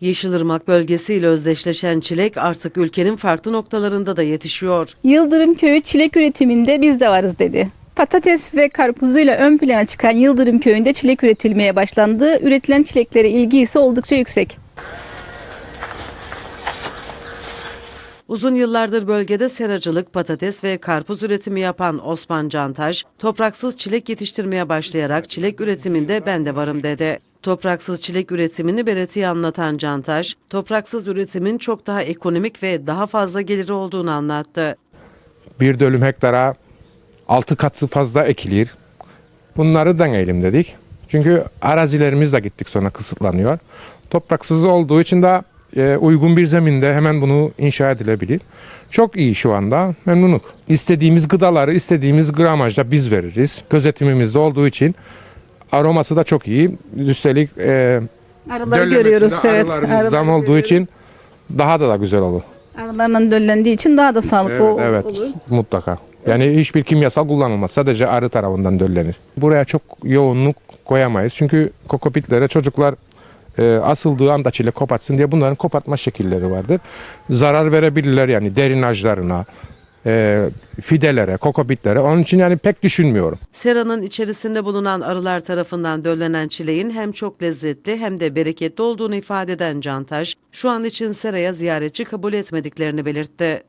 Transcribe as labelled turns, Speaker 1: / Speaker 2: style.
Speaker 1: Yeşilırmak bölgesiyle özdeşleşen çilek artık ülkenin farklı noktalarında da yetişiyor.
Speaker 2: Yıldırım Köyü çilek üretiminde biz de varız dedi. Patates ve karpuzuyla ön plana çıkan Yıldırım Köyü'nde çilek üretilmeye başlandı. Üretilen çileklere ilgi ise oldukça yüksek.
Speaker 1: Uzun yıllardır bölgede seracılık, patates ve karpuz üretimi yapan Osman Cantaş, topraksız çilek yetiştirmeye başlayarak çilek üretiminde ben de varım dedi. Topraksız çilek üretimini belediye anlatan Cantaş, topraksız üretimin çok daha ekonomik ve daha fazla geliri olduğunu anlattı.
Speaker 3: bir dönüm hektara 6 katı fazla ekilir. Bunları deneyelim dedik. Çünkü arazilerimiz de gittik sonra kısıtlanıyor. Topraksız olduğu için de e, uygun bir zeminde hemen bunu inşa edilebilir. Çok iyi şu anda memnunuk. İstediğimiz gıdaları istediğimiz gramajda biz veririz. Gözetimimizde olduğu için aroması da çok iyi. Üstelik e,
Speaker 2: Arıları görüyoruz. Evet. arıları
Speaker 3: olduğu
Speaker 2: görüyoruz.
Speaker 3: için daha da da güzel olur.
Speaker 2: Arılarla döllendiği için daha da sağlıklı
Speaker 3: Evet, evet
Speaker 2: olur.
Speaker 3: mutlaka. Yani hiçbir kimyasal kullanılmaz. Sadece arı tarafından döllenir. Buraya çok yoğunluk koyamayız. Çünkü kokopitlere çocuklar e, asıldığı anda çilek kopartsın diye bunların kopartma şekilleri vardır. Zarar verebilirler yani derinajlarına, e, fidelere, kokopitlere. Onun için yani pek düşünmüyorum.
Speaker 1: Seranın içerisinde bulunan arılar tarafından döllenen çileğin hem çok lezzetli hem de bereketli olduğunu ifade eden Cantaş, şu an için seraya ziyaretçi kabul etmediklerini belirtti.